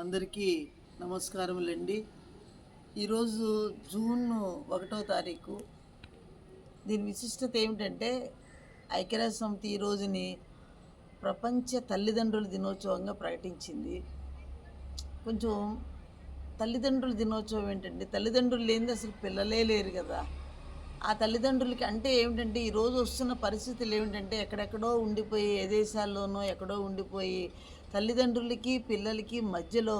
అందరికీ నమస్కారములండి. ఈరోజు జూన్ ఒకటో తారీఖు. దీని విశిష్టత ఏమిటంటే ఐక్యరాజ్య సమితి ఈ రోజుని ప్రపంచ తల్లిదండ్రుల దినోత్సవంగా ప్రకటించింది. కొంచెం తల్లిదండ్రుల దినోత్సవం ఏంటంటే తల్లిదండ్రులు లేనిది అసలు పిల్లలే లేరు కదా. ఆ తల్లిదండ్రులకి అంటే ఏమిటంటే ఈరోజు వస్తున్న పరిస్థితులు ఏమిటంటే ఎక్కడెక్కడో ఉండిపోయి ఏ దేశాల్లోనో ఎక్కడో ఉండిపోయి తల్లిదండ్రులకి పిల్లలకి మధ్యలో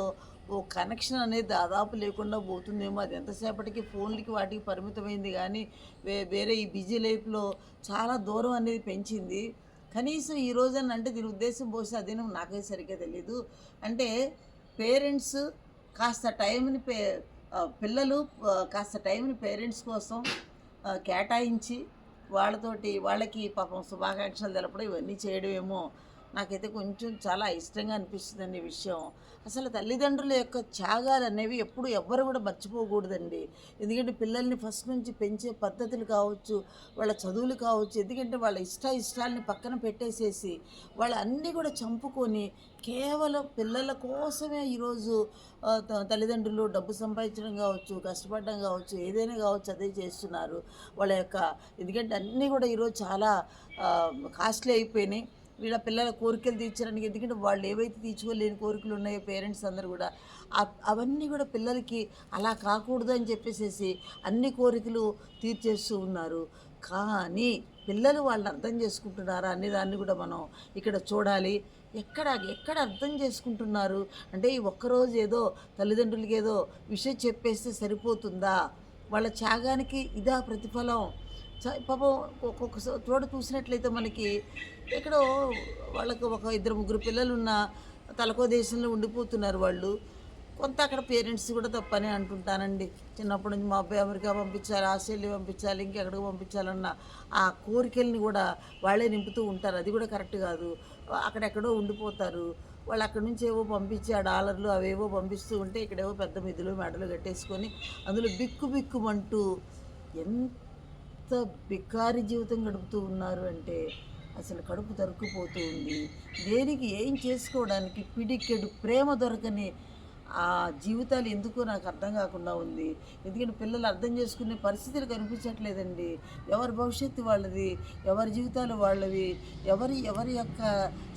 ఓ కనెక్షన్ అనేది దాదాపు లేకుండా పోతుందేమో. అది ఎంతసేపటికి ఫోన్లకి వాటికి పరిమితమైంది కానీ వే వేరే ఈ బిజీ లైఫ్లో చాలా దూరం అనేది పెంచింది. కనీసం ఈ రోజున అంటే దీని ఉద్దేశం బహుశా అదేనో నాకే సరిగ్గా తెలియదు అంటే పేరెంట్స్ కాస్త టైంని పే పిల్లలు కాస్త టైంని పేరెంట్స్ కోసం కేటాయించి వాళ్ళతోటి వాళ్ళకి పాపం శుభాకాంక్షలు తెలపడం ఇవన్నీ చేయడమేమో నాకైతే కొంచెం చాలా ఇష్టంగా అనిపిస్తుందండి ఈ విషయం. అసలు తల్లిదండ్రుల యొక్క త్యాగాలు అనేవి ఎప్పుడు ఎవ్వరు కూడా మర్చిపోకూడదండి. ఎందుకంటే పిల్లల్ని ఫస్ట్ నుంచి పెంచే పద్ధతులు కావచ్చు వాళ్ళ చదువులు కావచ్చు ఎందుకంటే వాళ్ళ ఇష్ట ఇష్టాలని పక్కన పెట్టేసేసి వాళ్ళ అన్నీ కూడా చంపుకొని కేవలం పిల్లల కోసమే ఈరోజు త- తల్లిదండ్రులు డబ్బు సంపాదించడం కావచ్చు కష్టపడడం కావచ్చు ఏదైనా కావచ్చు అదే చేస్తున్నారు. వాళ్ళ యొక్క ఎందుకంటే అన్నీ కూడా ఈరోజు చాలా కాస్ట్లీ అయిపోయినాయి. వీళ్ళ పిల్లల కోరికలు తీర్చడానికి ఎందుకంటే వాళ్ళు ఏవైతే తీర్చుకోలేని కోరికలు ఉన్నాయో పేరెంట్స్ అందరూ కూడా అవన్నీ కూడా పిల్లలకి అలా కాకూడదు అని చెప్పేసేసి అన్ని కోరికలు తీర్చేస్తూ ఉన్నారు. కానీ పిల్లలు వాళ్ళని అర్థం చేసుకుంటున్నారా అనే దాన్ని కూడా మనం ఇక్కడ చూడాలి. ఎక్కడ ఎక్కడ అర్థం చేసుకుంటున్నారు? అంటే ఈ ఒక్కరోజు ఏదో తల్లిదండ్రులకి ఏదో విషయం చెప్పేస్తే సరిపోతుందా? వాళ్ళ త్యాగానికి ఇదా ప్రతిఫలం? పాపం ఒక్కొక్క స- చూసినట్లయితే మనకి ఎక్కడో వాళ్ళకి ఒక ఇద్దరు ముగ్గురు పిల్లలు ఉన్న తలకో దేశంలో ఉండిపోతున్నారు వాళ్ళు. కొంత అక్కడ పేరెంట్స్ కూడా తప్పని అంటుంటానండి. చిన్నప్పటి నుంచి మా అబ్బాయి అమెరికా పంపించాలి ఆస్ట్రేలియా పంపించాలి ఇంకెక్కడికి పంపించాలన్న ఆ కోరికల్ని కూడా వాళ్ళే నింపుతూ ఉంటారు. అది కూడా కరెక్ట్ కాదు. అక్కడెక్కడో ఉండిపోతారు. వాళ్ళు అక్కడి నుంచి ఏవో పంపించి ఆ డాలర్లు అవేవో పంపిస్తూ ఉంటే ఇక్కడేవో పెద్ద మిధులు మెడలు కట్టేసుకొని అందులో బిక్కు బిక్కుమంటూ ఎంత ఎంత బికారి జీవితం గడుపుతూ ఉన్నారు అంటే అసలు కడుపు తరుక్కుపోతూ ఉంది. దేనికి ఏం చేసుకోవడానికి పిడికెడు ప్రేమ దొరకని ఆ జీవితాలు ఎందుకు నాకు అర్థం కాకుండా ఉంది. ఎందుకంటే పిల్లలు అర్థం చేసుకునే పరిస్థితులు కనిపించట్లేదండి. ఎవరి భవిష్యత్తు వాళ్ళది? ఎవరి జీవితాలు వాళ్ళవి? ఎవరి ఎవరి యొక్క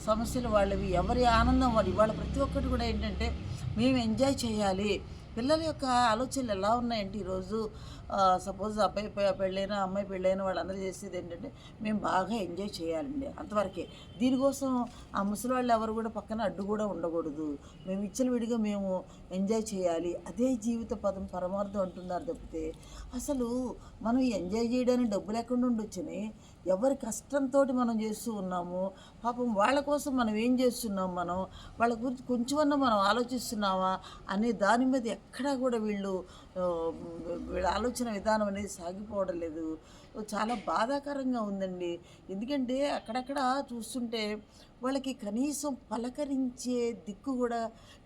సమస్యలు వాళ్ళవి? ఎవరి ఆనందం వాళ్ళు ఇవాళ ప్రతి ఒక్కటి కూడా ఏంటంటే మేము ఎంజాయ్ చేయాలి. పిల్లల యొక్క ఆలోచనలు ఎలా ఉన్నాయంటే ఈరోజు సపోజ్ అబ్బాయి పె- పెళ్ళైన అమ్మాయి పెళ్ళైన వాళ్ళందరూ చేసేది ఏంటంటే మేము బాగా ఎంజాయ్ చేయాలండి అంతవరకే. దీనికోసం ఆ ముసలి వాళ్ళు ఎవరు కూడా పక్కన అడ్డు కూడా ఉండకూడదు. మేము విడిగా మేము ఎంజాయ్ చేయాలి. అదే జీవిత పదం పరమార్థం అంటున్నారు తప్పితే అసలు మనం ఎంజాయ్ చేయడానికి డబ్బు లేకుండా ఉండొచ్చని ఎవరి కష్టంతో మనం చేస్తూ ఉన్నాము? పాపం వాళ్ళ కోసం మనం ఏం చేస్తున్నాం మనం? వాళ్ళ గురించి కొంచెమన్నా మనం ఆలోచిస్తున్నామా? అనే దాని మీద ఎక్కడా కూడా వీళ్ళు వీళ్ళ ఆలోచన విధానం అనేది సాగిపోవడం లేదు. చాలా బాధాకరంగా ఉందండి. ఎందుకంటే అక్కడక్కడ చూస్తుంటే వాళ్ళకి కనీసం పలకరించే దిక్కు కూడా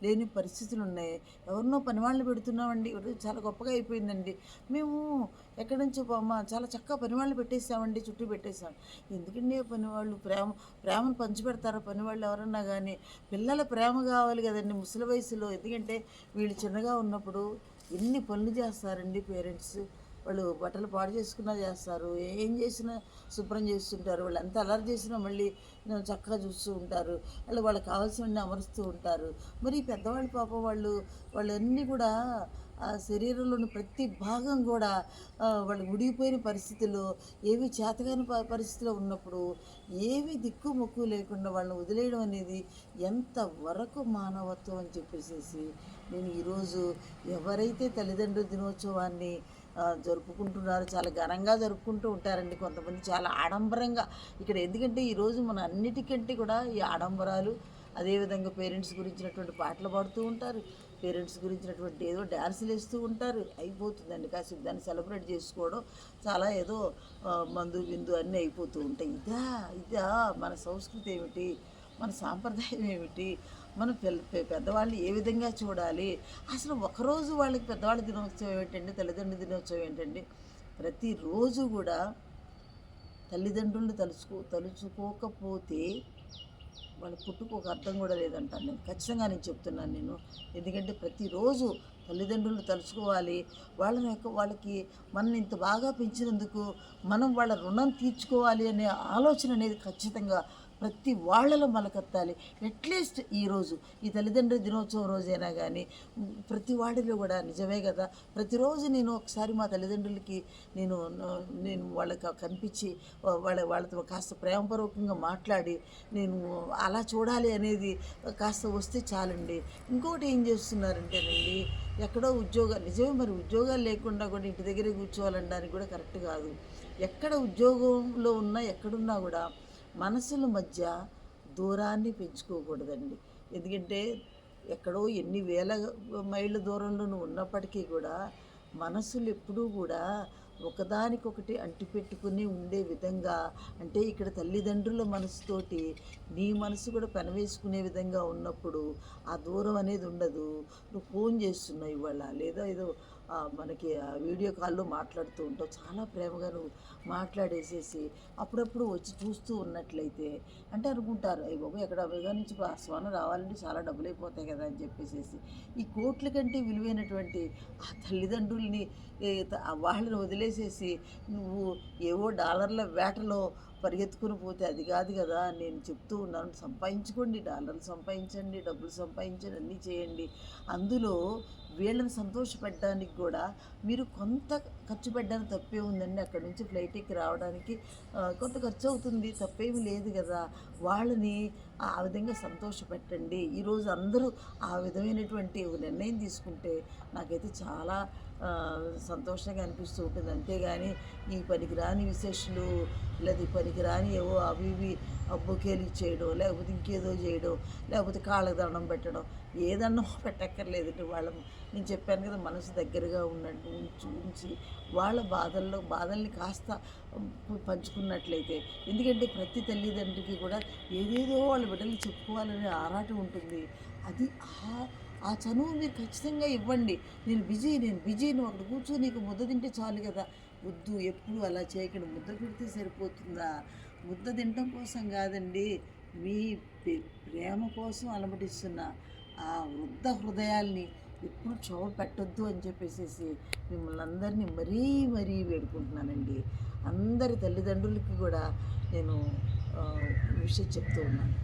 లేని పరిస్థితులు ఉన్నాయి ఎవరినో పని వాళ్ళు పెడుతున్నామండి. చాలా గొప్పగా అయిపోయిందండి. మేము ఎక్కడి నుంచి అమ్మ చాలా చక్కగా పనివాళ్ళు పెట్టేసామండి చుట్టూ పెట్టేసాం ఎందుకండి పని వాళ్ళు ప్రేమ ప్రేమను పంచిపెడతారు పని వాళ్ళు ఎవరన్నా కానీ పిల్లల ప్రేమ కావాలి కదండి ముసలి వయసులో. ఎందుకంటే వీళ్ళు చిన్నగా ఉన్నప్పుడు ఎన్ని పనులు చేస్తారండి పేరెంట్స్? వాళ్ళు బట్టలు పాడు చేసుకున్నా చేస్తారు. ఏం చేసినా శుభ్రం చేస్తుంటారు. వాళ్ళు ఎంత అలర్ చేసినా మళ్ళీ చక్కగా చూస్తూ ఉంటారు. వాళ్ళు వాళ్ళకి కావాల్సినవన్నీ అమరుస్తూ ఉంటారు. మరి పెద్దవాళ్ళు పాప వాళ్ళు వాళ్ళన్నీ కూడా ఆ శరీరంలోని ప్రతి భాగం కూడా వాళ్ళు ఉడిగిపోయిన పరిస్థితుల్లో ఏవి చేతగాని ప- పరిస్థితిలో ఉన్నప్పుడు ఏవి దిక్కు మొక్కు లేకుండా వాళ్ళని వదిలేయడం అనేది ఎంతవరకు మానవత్వం అని చెప్పేసేసి నేను ఈరోజు ఎవరైతే తల్లిదండ్రుల దినోత్సవాన్ని జరుపుకుంటున్నారు జరుపుకుంటున్నారో చాలా ఘనంగా జరుపుకుంటూ ఉంటారండి కొంతమంది చాలా ఆడంబరంగా. ఇక్కడ ఎందుకంటే ఈరోజు మన అన్నిటికంటే కూడా ఈ ఆడంబరాలు అదేవిధంగా పేరెంట్స్ గురించినటువంటి పాటలు పాడుతూ ఉంటారు. పేరెంట్స్ గురించినటువంటి ఏదో డ్యాన్సులు వేస్తూ ఉంటారు. అయిపోతుందండి. కాసేపు దాన్ని సెలబ్రేట్ చేసుకోవడం చాలా ఏదో మందు బిందు అన్నీ అయిపోతూ ఉంటాయి. ఇదా ఇదా మన సంస్కృతి ఏమిటి? మన సాంప్రదాయం ఏమిటి? మన పిల్ల పె- పెద్దవాళ్ళు ఏ విధంగా చూడాలి? అసలు ఒకరోజు వాళ్ళకి పెద్దవాళ్ళ దినోత్సవం ఏంటండి తల్లిదండ్రుల దినోత్సవం ఏంటండి? ప్రతిరోజు కూడా తల్లిదండ్రులను తలుచుకో తలుచుకోకపోతే వాళ్ళ పుట్టుకు ఒక అర్థం కూడా లేదంటాను నేను ఖచ్చితంగా నేను చెప్తున్నాను నేను. ఎందుకంటే ప్రతిరోజు తల్లిదండ్రులు తలుచుకోవాలి. వాళ్ళని యొక్క వాళ్ళకి మనల్ని ఇంత బాగా పెంచినందుకు మనం వాళ్ళ రుణం తీర్చుకోవాలి అనే ఆలోచన అనేది ఖచ్చితంగా ప్రతి వాళ్ళలో మొలకెత్తాలి. అట్లీస్ట్ ఈరోజు ఈ తల్లిదండ్రుల దినోత్సవం రోజైనా కానీ ప్రతి వాడిలో కూడా నిజమే కదా. ప్రతిరోజు నేను ఒకసారి మా తల్లిదండ్రులకి నేను నేను వాళ్ళకి కనిపించి వాళ్ళ వాళ్ళతో కాస్త ప్రేమపూర్వకంగా మాట్లాడి నేను అలా చూడాలి అనేది కాస్త వస్తే చాలండి. ఇంకొకటి ఏం చేస్తున్నారంటేనండి ఎక్కడో ఉద్యోగాలు నిజమే మరి ఉద్యోగాలు లేకుండా కూడా ఇంటి దగ్గరే కూర్చోవాలనడానికి కూడా కరెక్ట్ కాదు. ఎక్కడ ఉద్యోగంలో ఉన్నా ఎక్కడున్నా కూడా మనసుల మధ్య దూరాన్ని పెంచుకోకూడదండి. ఎందుకంటే ఎక్కడో ఎన్ని వేల మైళ్ళ దూరంలో నువ్వు ఉన్నప్పటికీ కూడా మనసులు ఎప్పుడూ కూడా ఒకదానికొకటి అంటిపెట్టుకుని ఉండే విధంగా అంటే ఇక్కడ తల్లిదండ్రుల మనసుతోటి నీ మనసు కూడా పెనవేసుకునే విధంగా ఉన్నప్పుడు ఆ దూరం అనేది ఉండదు. నువ్వు ఫోన్ చేస్తున్నావు ఇవాళ లేదా ఏదో మనకి వీడియో కాల్లో మాట్లాడుతూ ఉంటావు చాలా ప్రేమగా నువ్వు మాట్లాడేసేసి అప్పుడప్పుడు వచ్చి చూస్తూ ఉన్నట్లయితే అంటే అనుకుంటారు అయ్యి బాబు ఎక్కడ అమెరికా నుంచి స్వాన రావాలంటే చాలా డబ్బులు అయిపోతాయి కదా అని చెప్పేసి ఈ కోట్ల కంటే విలువైనటువంటి ఆ తల్లిదండ్రుల్ని వాళ్ళని వదిలేసేసి నువ్వు ఏవో డాలర్ల వేటలో పరిగెత్తుకుని పోతే అది కాదు కదా నేను చెప్తూ ఉన్నాను సంపాదించుకోండి డాలర్లు సంపాదించండి డబ్బులు సంపాదించండి అన్నీ చేయండి. అందులో వీళ్ళని సంతోషపెట్టడానికి కూడా మీరు కొంత ఖర్చు పెట్టడానికి తప్పే ఉందండి. అక్కడి నుంచి ఫ్లైట్ ఎక్కి రావడానికి కొంత ఖర్చు అవుతుంది తప్పేమి లేదు కదా. వాళ్ళని ఆ విధంగా సంతోషపెట్టండి. ఈరోజు అందరూ ఆ విధమైనటువంటి నిర్ణయం తీసుకుంటే నాకైతే చాలా సంతోషంగా అనిపిస్తూ ఉంటుంది. అంతేగాని ఈ పనికిరాని విశేషాలు లేదా ఈ పనికిరాని ఏవో అవి ఇవి బొకేలు చేయడం లేకపోతే ఇంకేదో చేయడం లేకపోతే కాళ్ళకు దండం పెట్టడం ఏ దండం పెట్టక్కర్లేదు వాళ్ళ నేను చెప్పాను కదా మనసు దగ్గరగా ఉన్నట్టు ఉంచి ఉంచి వాళ్ళ బాధల్లో బాధల్ని కాస్త పంచుకున్నట్లయితే. ఎందుకంటే ప్రతి తల్లిదండ్రికి కూడా ఏదేదో వాళ్ళ బిడ్డలు చెప్పుకోవాలనే ఆరాటం ఉంటుంది. అది ఆ ఆ చనువు మీరు ఖచ్చితంగా ఇవ్వండి. నేను బిజీ నేను బిజీ నువ్వు అక్కడ కూర్చొని నీకు ముద్ద తింటే చాలు కదా. వద్దు ఎప్పుడు అలా చేయకండి. ముద్ద పెడితే సరిపోతుందా? ముద్ద తినడం కోసం కాదండి మీ ప్రేమ కోసం అలమటిస్తున్న ఆ వృద్ధ హృదయాల్ని ఎప్పుడు క్షోభ పెట్టొద్దు అని చెప్పేసేసి మిమ్మల్ని అందరినీ మరీ మరీ వేడుకుంటున్నానండి. అందరి తల్లిదండ్రులకి కూడా నేను విషయం చెప్తూ ఉన్నాను.